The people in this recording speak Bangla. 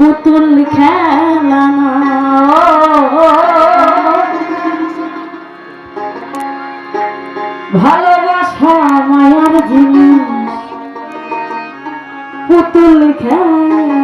পুতুল খেলানো ভালোবাসা মায়ার জিনিস। পুতুল খেলা